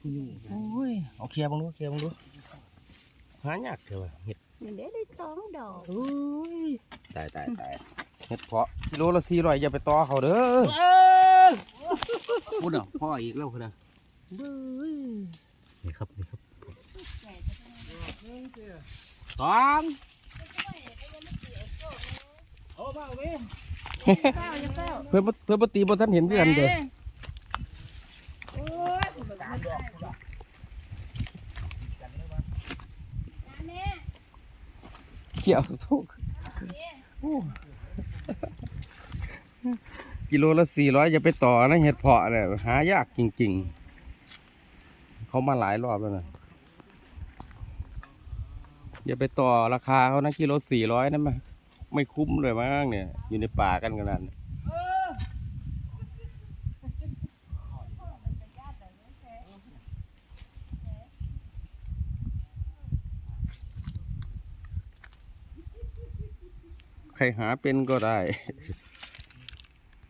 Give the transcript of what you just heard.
ผู้อยู่โอ้ยเอาเคลียร์บังดูเคลียร์บังดูหายากเถอะว่ะเห็ดมันได้ได้สองดอกโอ้ยตายตายตายเห็ดเพาะกิโลละสี่ร้อยอย่าไปต่อเขาเด้อพูดอะพ่ออีกแล้วคนน่ะนี่ครับนี่ครับสองโอ้มาเว้ยเฝ้าอย่าเฝ้าเพื่อนบ่เพื่อนปตีบ่ท่านเห็นเพื่อนเด้อโอ้ยแม่ เขี่ยวทุกโอ้กิโลละสี่ร้อยอย่าไปต่อนะเห็ดเพาะเนี่ยหายากจริง ๆ เขามาหลายรอบแล้วนะอย่าไปต่อราคาเขานะกิโลสี่ร้อยนั่นมันไม่คุ้มเลยมั้งเนี่ย อยู่ในป่ากันขนาดนี้ ใครหาเป็นก็ได้